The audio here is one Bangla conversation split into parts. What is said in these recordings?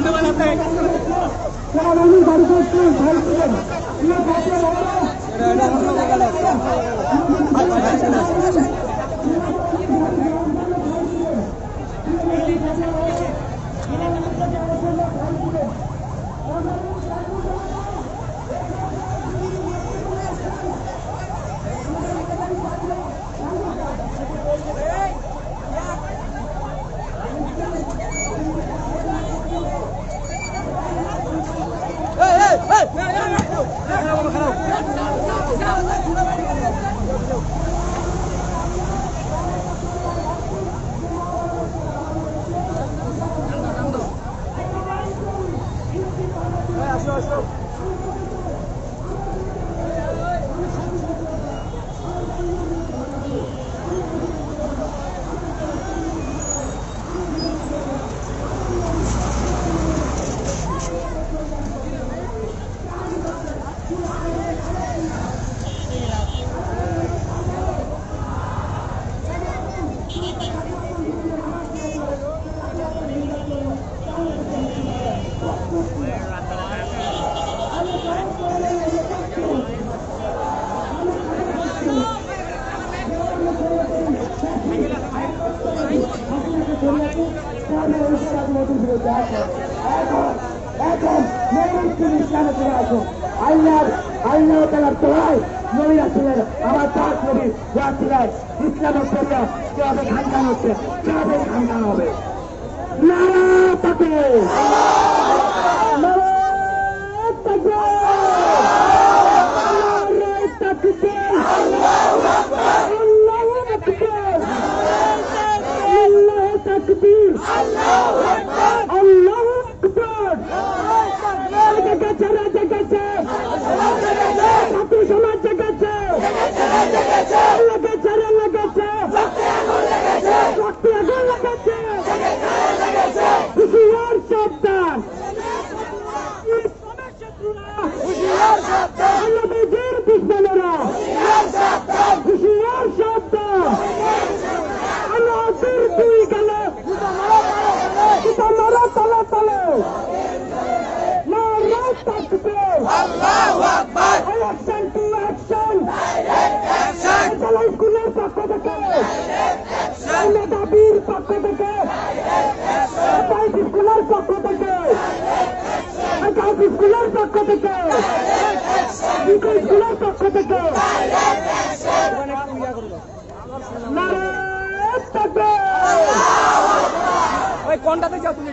ধন্যবাদ আপনাকে। আচ্ছা আচ্ছা আচ্ছা আল্লাহ নবীরা ছিলেন আমার পাঁচ নবী যা ছিলেন ইসলামের জন্য কীভাবে হচ্ছে, কীভাবে খানখান হবে? নারা তাকে নারায় তাকবীর আল্লাহু আকবার আল্লাহু তাকবীর আল্লাহু আকবার জেগেছে রে জেগেছে ছাত্র সমাজ জেগেছে লেগেছে রে লেগেছে রক্তে আগুন লেগেছে হুশিয়ার সাবধান নবীজির দুশ্মনেরা হুশিয়ার সাবধান আমাদের দুই গেলে পিতা মারা তলে তলে নারা তাকবীর অ্যাকশন টু অ্যাকশন জেলা স্কুলের পক্ষ থেকে মেধাবীর পক্ষ থেকে পাইপ স্কুলের পক্ষ থেকে গাছ স্কুলের পক্ষ থেকে পক্ষ থেকে তাকবীর ওই কোনটাতে যাও তুমি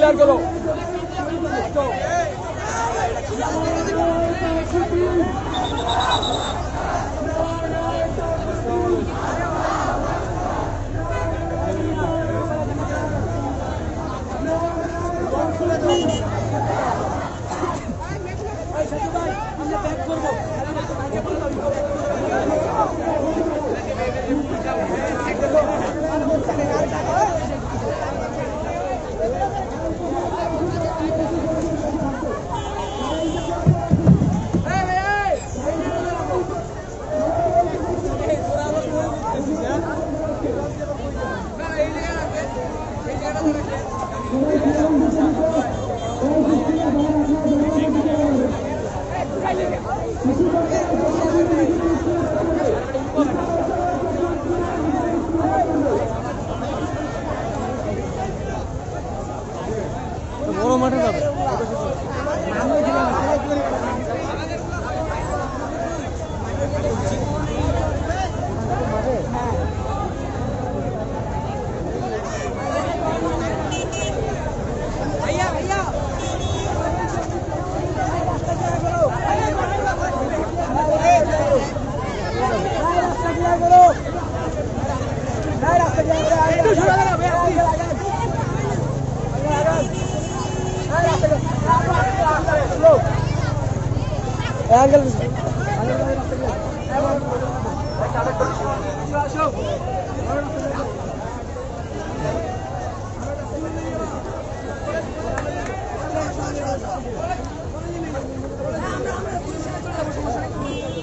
क्लियर करो।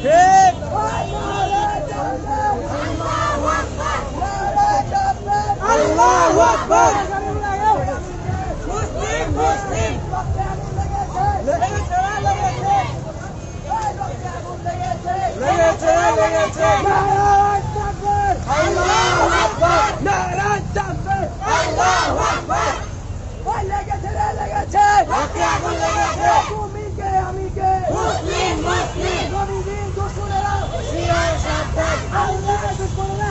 ঠিক আল্লাহু আকবার মুসলিম মুসলিম লেগেছে লেগেছে নারায়ণ তাকবীর আল্লাহু আকবার নারায়ণ তাকবীর আল্লাহু আকবার ওই লেগেছে রে লেগেছে হাতে আগুন লেগেছে তুমি কে আমি কে মুসলিম মুসলিম নবীজির দুশমনেরা হুশিয়ার সাবধান আল্লাহর দুশমনেরা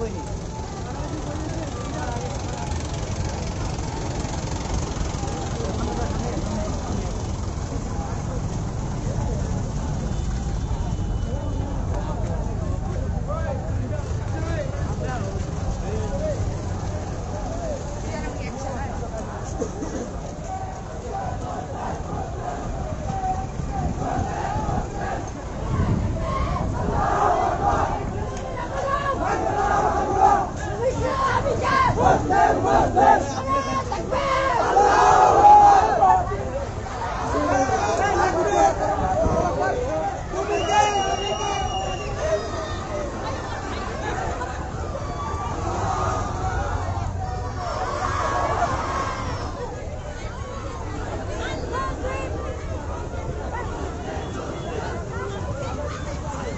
половині.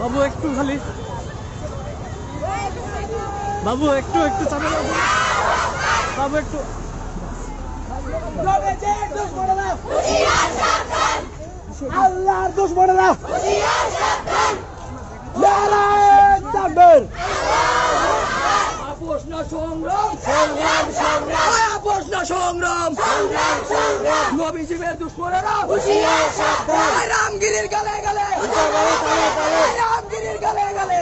বাবু একটু খালি। বাবু একটু একটু চাপে বাবু একটু। আল্লাহর দুশমনেরা নারায়ণ সংগ্রাম সংগ্রাম সংগ্রাম। আপোষ না সংগ্রাম। সংগ্রাম সংগ্রাম। নবীজির দুশমনেরা হুশিয়ার সাবধান। রামগিরির গালে গালে। রামগিরির গালে গালে।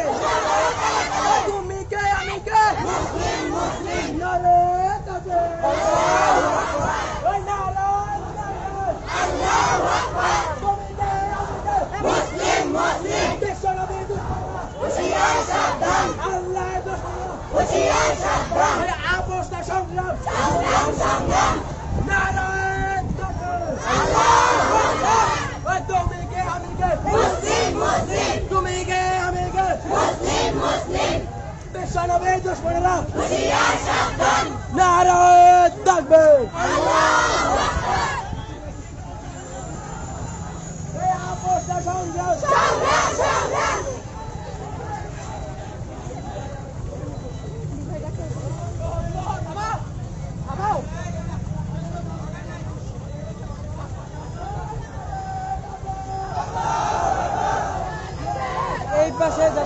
¡Sanó a ver, Dios, por el lado! ¡Pusillas, de tal vez! ¡Arra! ¡Arra! ¡Arra! ¡Arra! ¡Arra! ¡Arra! ¡Arra! ¡Arra! ¡Arra! ¡Arra! ¡Arra! ¡Arra!